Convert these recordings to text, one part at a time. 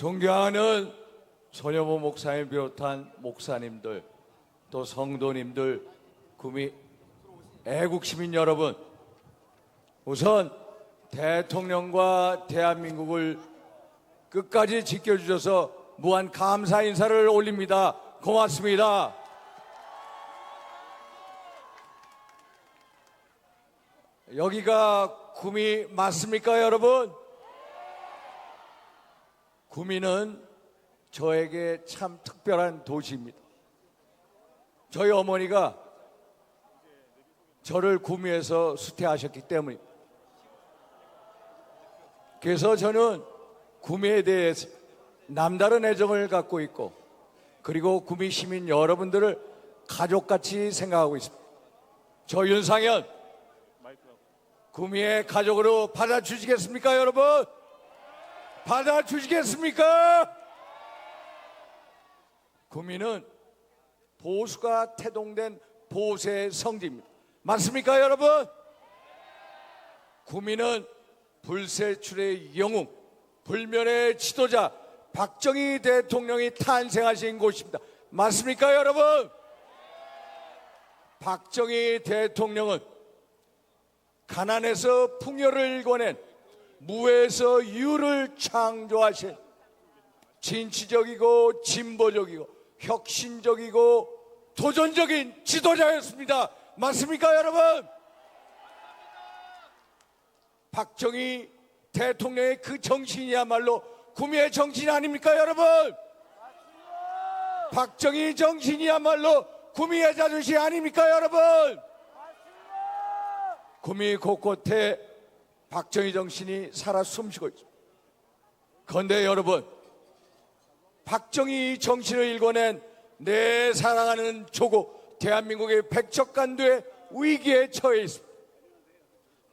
존경하는 손여보 목사님 비롯한 목사님들 또 성도님들 구미 애국 시민 여러분 우선 대통령과 대한민국을 끝까지 지켜주셔서 무한 감사 인사를 올립니다. 고맙습니다. 여기가 구미 맞습니까, 여러분? 구미는 저에게 참 특별한 도시입니다. 저희 어머니가 저를 구미에서 수태하셨기 때문입니다. 그래서 저는 구미에 대해서 남다른 애정을 갖고 있고 그리고 구미 시민 여러분들을 가족같이 생각하고 있습니다. 저 윤상현 구미의 가족으로 받아주시겠습니까, 여러분? 받아주시겠습니까? 구미는 보수가 태동된 보수의 성지입니다. 맞습니까, 여러분? 구미는 불세출의 영웅, 불면의 지도자 박정희 대통령이 탄생하신 곳입니다. 맞습니까, 여러분? 박정희 대통령은 가난에서 풍요를 일궈낸 무에서 유를 창조하신 진취적이고 진보적이고 혁신적이고 도전적인 지도자였습니다. 맞습니까, 여러분? 박정희 대통령의 그 정신이야말로 구미의 정신 아닙니까, 여러분? 박정희 정신이야말로 구미의 자존심 아닙니까, 여러분? 구미 곳곳에 박정희 정신이 살아 숨쉬고 있습니다. 그런데 여러분, 박정희 정신을 일궈낸 내 사랑하는 조국 대한민국의 백척간도의 위기에 처해 있습니다.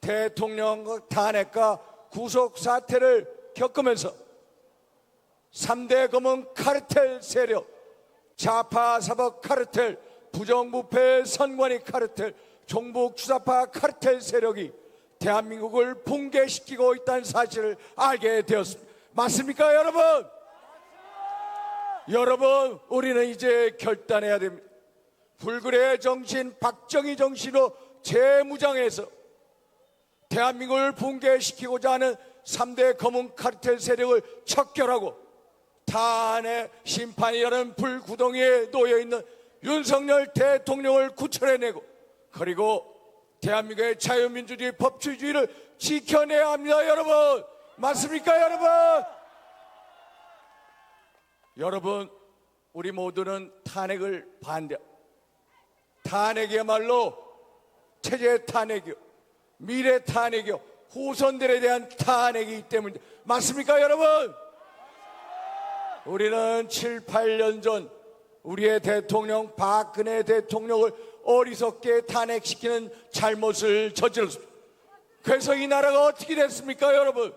대통령 탄핵과 구속 사태를 겪으면서 3대 검은 카르텔 세력, 좌파 사법 카르텔, 부정부패 선관위 카르텔, 종북 주사파 카르텔 세력이 대한민국을 붕괴시키고 있다는 사실을 알게 되었습니다. 맞습니까, 여러분? 여러분, 우리는 이제 결단해야 됩니다. 불굴의 정신, 박정희 정신으로 재무장해서 대한민국을 붕괴시키고자 하는 3대 검은 카르텔 세력을 척결하고 탄핵 심판이라는 불구덩이에 놓여 있는 윤석열 대통령을 구출해내고 그리고 대한민국의 자유민주주의 법치주의를 지켜내야 합니다, 여러분. 맞습니까, 여러분? 여러분, 우리 모두는 탄핵을 반대. 탄핵이야말로 체제 탄핵이요, 미래 탄핵이요, 후손들에 대한 탄핵이기 때문에 맞습니까, 여러분? 우리는 7, 8년 전 우리의 대통령 박근혜 대통령을 어리석게 탄핵시키는 잘못을 저질렀습니다. 그래서 이 나라가 어떻게 됐습니까, 여러분?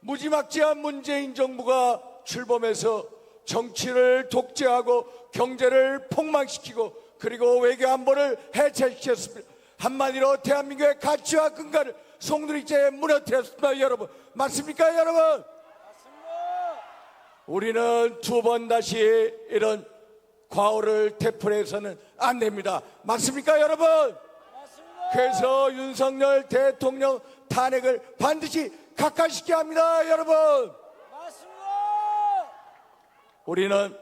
무지막지한 문재인 정부가 출범해서 정치를 독재하고 경제를 폭망시키고 그리고 외교 안보를 해체시켰습니다. 한마디로 대한민국의 가치와 근간을 송두리째 무너뜨렸습니다, 여러분. 맞습니까, 여러분? 우리는 두 번 다시 이런 과오를 되풀이해서는 안 됩니다. 맞습니까, 여러분? 그래서 윤석열 대통령 탄핵을 반드시 각하시켜야 합니다, 여러분. 우리는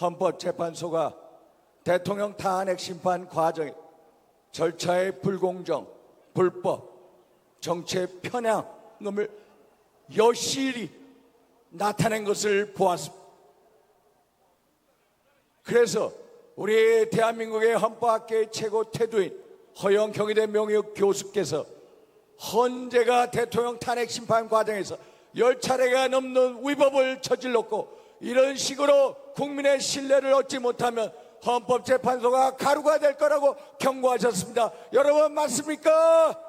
헌법재판소가 대통령 탄핵 심판 과정에 절차의 불공정, 불법, 정치의 편향음을 여실히 나타낸 것을 보았습니다. 그래서 우리 대한민국의 헌법학계의 최고 태도인 허영 경희대 명예학 교수께서 헌재가 대통령 탄핵 심판 과정에서 열 차례가 넘는 위법을 저질렀고 이런 식으로 국민의 신뢰를 얻지 못하면 헌법재판소가 가루가 될 거라고 경고하셨습니다. 여러분 맞습니까?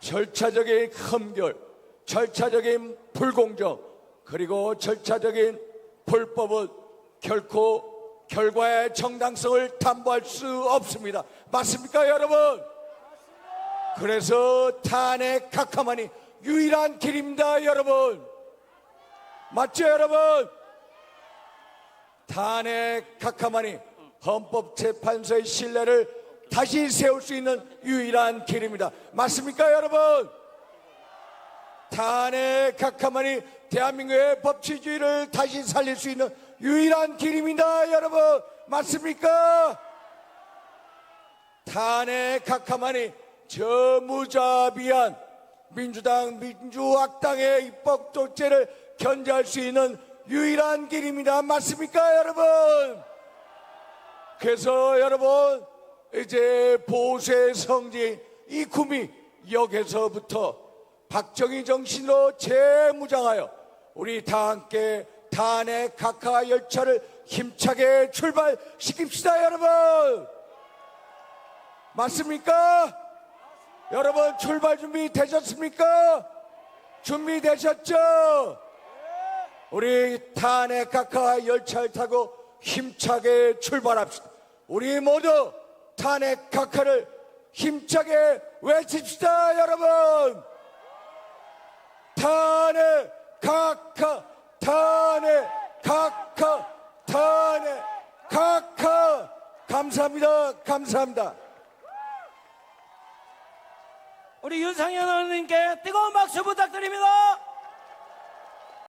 절차적인 흠결, 절차적인 불공정, 그리고 절차적인 불법은 결코 결과의 정당성을 담보할 수 없습니다. 맞습니까, 여러분? 그래서 탄핵 각하만이 유일한 길입니다, 여러분. 맞죠 여러분? 탄핵 각하만이 헌법재판소의 신뢰를 다시 세울 수 있는 유일한 길입니다. 맞습니까 여러분? 탄핵 각하만이 대한민국의 법치주의를 다시 살릴 수 있는 유일한 길입니다 여러분 맞습니까? 탄핵 각하만이 저 무자비한 민주당 민주학당의 입법 독재를 견제할 수 있는 유일한 길입니다 맞습니까 여러분? 그래서 여러분 이제 보수의 성지 이 구미 역에서부터 박정희 정신으로 재무장하여 우리 다 함께 탄핵 각하 열차를 힘차게 출발시킵시다 여러분 맞습니까? 여러분 출발 준비 되셨습니까? 준비 되셨죠? 우리 탄핵 각하 열차를 타고 힘차게 출발합시다. 우리 모두 탄핵 각하를 힘차게 외칩시다, 여러분. 탄핵 각하, 탄핵 각하, 탄핵 각하. 감사합니다. 감사합니다. 우리 윤상현 의원님께 뜨거운 박수 부탁드립니다.